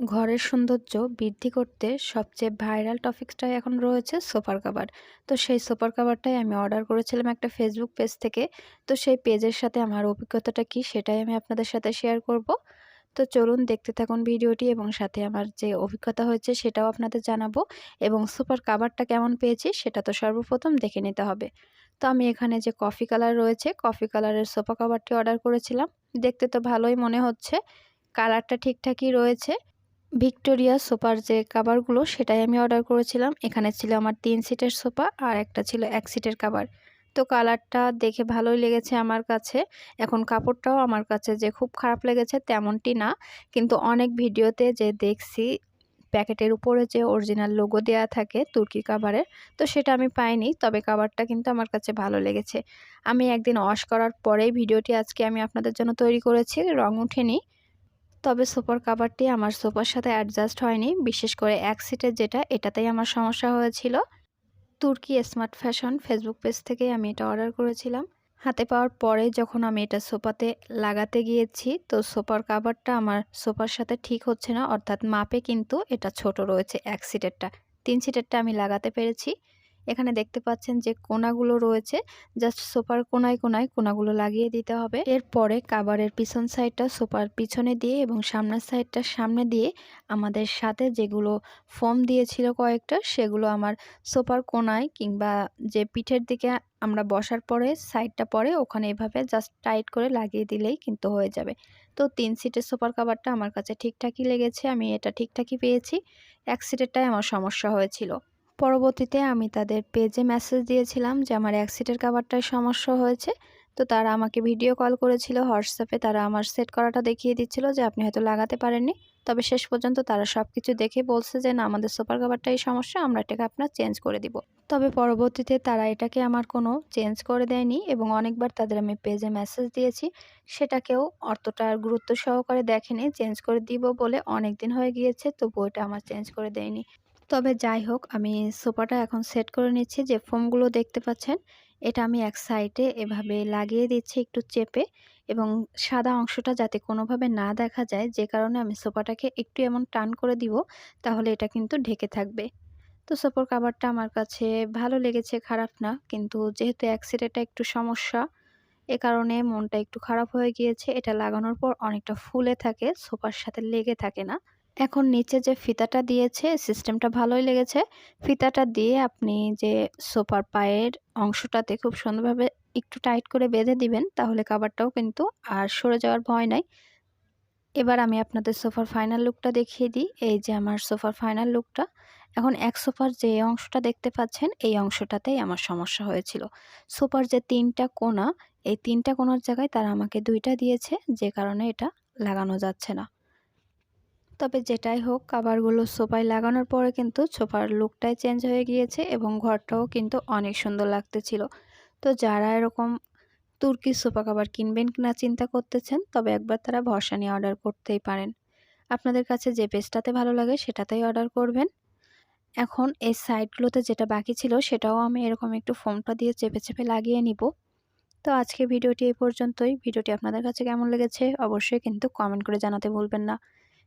ঘরের সৌন্দর্য বৃদ্ধি করতে সবচেয়ে ভাইরাল টপিক্সটাই এখন রয়েছে সোফার কাভার। তো সেই সোফার কাভারটাই আমি অর্ডার করেছিলাম একটা ফেসবুক পেজ থেকে। তো সেই পেজের সাথে আমার অভিজ্ঞতাটা কি সেটাই আমি আপনাদের সাথে শেয়ার করব। তো চলুন দেখতে থাকুন ভিডিওটি এবং সাথে আমার যে অভিজ্ঞতা হয়েছে সেটাও আপনাদের জানাব এবং সুপার কাভারটা কেমন পেয়েছি সেটা তো সর্বপ্রথম দেখে নিতে হবে। তো আমি এখানে যে কফি কালার রয়েছে কফি কালারের সোফা কাভারটি অর্ডার করেছিলাম। দেখতে তো ভালোই মনে হচ্ছে। কালারটা ঠিকঠাকই রয়েছে। ভিক্টোরিয়া সোফার যে কাভারগুলো সেটাই আমি অর্ডার করেছিলাম। এখানে ছিল আমার তিন সিটের সোফা আর একটা ছিল এক সিটের কাভার তো কালারটা দেখে ভালোই লেগেছে আমার কাছে। এখন কাপড়টাও আমার কাছে যে খুব খারাপ লেগেছে তেমনটি না। কিন্তু অনেক ভিডিওতে যে দেখছি, প্যাকেটের উপরে যে অরিজিনাল লোগো দেওয়া থাকে তুর্কি কাভারের তো সেটা আমি পাইনি। তবে কাভারটা কিন্তু আমার কাছে ভালো লেগেছে। আমি একদিন ওয়াশ করার পরেই ভিডিওটি আজকে আমি আপনাদের জন্য তৈরি করেছি রং উঠেনি। তবে সোফার কাভারটি আমার সোফার সাথে অ্যাডজাস্ট হয়নি, বিশেষ করে এক সিটের যেটা, এটাতেই আমার সমস্যা হয়েছিল। তুর্কি স্মার্ট ফ্যাশন ফেসবুক পেজ থেকে আমি এটা অর্ডার করেছিলাম। হাতে পাওয়ার পরে যখন আমি এটা সোফাতে লাগাতে গিয়েছি, তো সোফার কাভারটা আমার সোফার সাথে ঠিক হচ্ছে না, অর্থাৎ মাপে কিন্তু এটা ছোট রয়েছে এক সিটেরটা তিন সিটেরটা আমি লাগাতে পেরেছি। এখানে দেখতে পাচ্ছেন যে কোনাগুলো রয়েছে। জাস্ট সোফার কোনায় কোনায় কোনাগুলো লাগিয়ে দিতে হবে। এরপরে কাবারের পিছন সাইডটা সোফার পিছনে দিয়ে এবং সামনের সাইডটা সামনে দিয়ে আমাদের সাথে যেগুলো ফর্ম দিয়েছিল কয়েকটা, সেগুলো আমার সোফার কোনায় কিংবা যে পিঠের দিকে আমরা বসার পরে, সাইডটা পরে ওখানে এভাবে জাস্ট টাইট করে লাগিয়ে দিলেই কিন্তু হয়ে যাবে। তো তিন সিটের সোফার কাভারটা আমার কাছে ঠিকঠাকই লেগেছে, আমি এটা ঠিকঠাকই পেয়েছি। এক সিটেরটাই আমার সমস্যা হয়েছিল। পরবর্তীতে আমি তাদের পেজে মেসেজ দিয়েছিলাম যে আমার এক সিটের কাভারটায় সমস্যা হয়েছে। তো তারা আমাকে ভিডিও কল করেছিল, হোয়াটসঅ্যাপে তারা আমার সেট করাটা দেখিয়ে দিচ্ছিল যে আপনি হয়তো লাগাতে পারেননি। তবে শেষ পর্যন্ত তারা সব কিছু দেখে বলছে যে, না, আমাদের সুপার কাভারটাই সমস্যা, আমরা এটাকে আপনার চেঞ্জ করে দিব। তবে পরবর্তীতে তারা এটাকে আমার কোনো চেঞ্জ করে দেয়নি এবং অনেকবার তাদের আমি পেজে মেসেজ দিয়েছি। সেটাকেও অতটা গুরুত্ব সহকারে দেখেনি চেঞ্জ করে দিব বলে অনেক দিন হয়ে গিয়েছে তবু এটা আমার চেঞ্জ করে দেয়নি। তবে যাই হোক, আমি সোফাটা এখন সেট করে নিচ্ছি যে ফোমগুলো দেখতে পাচ্ছেন। এটা আমি এক সাইডে এভাবে লাগিয়ে দিচ্ছি একটু চেপে এবং সাদা অংশটা যাতে কোনোভাবে না দেখা যায়, যে কারণে আমি সোফাটাকে একটু এমন টান করে দিব, তাহলে এটা কিন্তু ঢেকে থাকবে। তো সোফার কাভারটা আমার কাছে ভালো লেগেছে, খারাপ না, কিন্তু যেহেতু অ্যাক্সিডেন্টটা একটু সমস্যা, এ কারণে মনটা একটু খারাপ হয়ে গিয়েছে। এটা লাগানোর পর অনেকটা ফুলে থাকে, সোফার সাথে লেগে থাকে না। এখন নিচে যে ফিতাটা দিয়েছে সিস্টেমটা ভালোই লেগেছে। ফিতাটা দিয়ে আপনি যে সোফার পায়ের অংশটাতে খুব সুন্দরভাবে একটু টাইট করে বেঁধে দিবেন, তাহলে কাবারটাও কিন্তু আর সরে যাওয়ার ভয় নাই। এবার আমি আপনাদের সোফার ফাইনাল লুকটা দেখিয়ে দিই। এই যে আমার সোফার ফাইনাল লুকটা। এখন এক সোফার যে অংশটা দেখতে পাচ্ছেন, এই অংশটাতেই আমার সমস্যা হয়েছিল। সোফার যে তিনটা কোনা এই তিনটা কোনার জায়গায় তারা আমাকে দুইটা দিয়েছে, যে কারণে এটা লাগানো যাচ্ছে না। তবে যেটাই হোক কাভারগুলো সোফায় লাগানোর পরে কিন্তু সোফার লুকটাই চেঞ্জ হয়ে গিয়েছে এবং ঘরটাও কিন্তু অনেক সুন্দর লাগতেছিল। তো যারা এরকম তুর্কি সোফা কাভার কিনবেন কিনা চিন্তা করতেছেন, তবে একবার তারা ভরসা নিয়ে অর্ডার করতেই পারেন। আপনাদের কাছে যে পেজটাতে ভালো লাগে সেটাতেই অর্ডার করবেন। এখন এই সাইডগুলোতে যেটা বাকি ছিল সেটাও আমি এরকম একটু ফোমটা দিয়ে চেপে চেপে লাগিয়ে নিব। তো আজকে ভিডিওটি এই পর্যন্তই। ভিডিওটি আপনাদের কাছে কেমন লেগেছে অবশ্যই কিন্তু কমেন্ট করে জানাতে ভুলবেন না।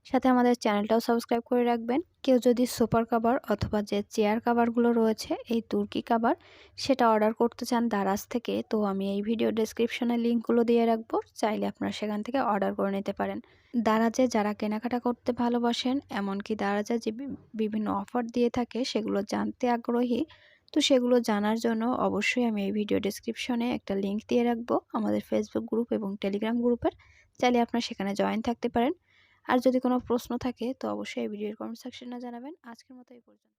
সাথে আমাদের চ্যানেলটাও সাবস্ক্রাইব করে রাখবেন। কেউ যদি সুপার কাভার অথবা যে চেয়ার কাভারগুলো রয়েছে, এই তুর্কি কাভার সেটা অর্ডার করতে চান দারাজ থেকে, তো আমি এই ভিডিও ডেসক্রিপশনে লিঙ্কগুলো দিয়ে রাখব। চাইলে আপনারা সেখান থেকে অর্ডার করে নিতে পারেন। দারাজে যারা কেনাকাটা করতে ভালোবাসেন, এমনকি দারাজে যে বিভিন্ন অফার দিয়ে থাকে, সেগুলো জানতে আগ্রহী, তো সেগুলো জানার জন্য অবশ্যই আমি এই ভিডিও ডেসক্রিপশনে একটা লিঙ্ক দিয়ে রাখব। আমাদের ফেসবুক গ্রুপ এবং টেলিগ্রাম গ্রুপের চাইলে আপনারা সেখানে জয়েন থাকতে পারেন। আর যদি কোনো প্রশ্ন থাকে তো অবশ্যই এই ভিডিওর কমেন্ট সেকশনে জানাবেন। আজকের মতো এই পর্যন্ত।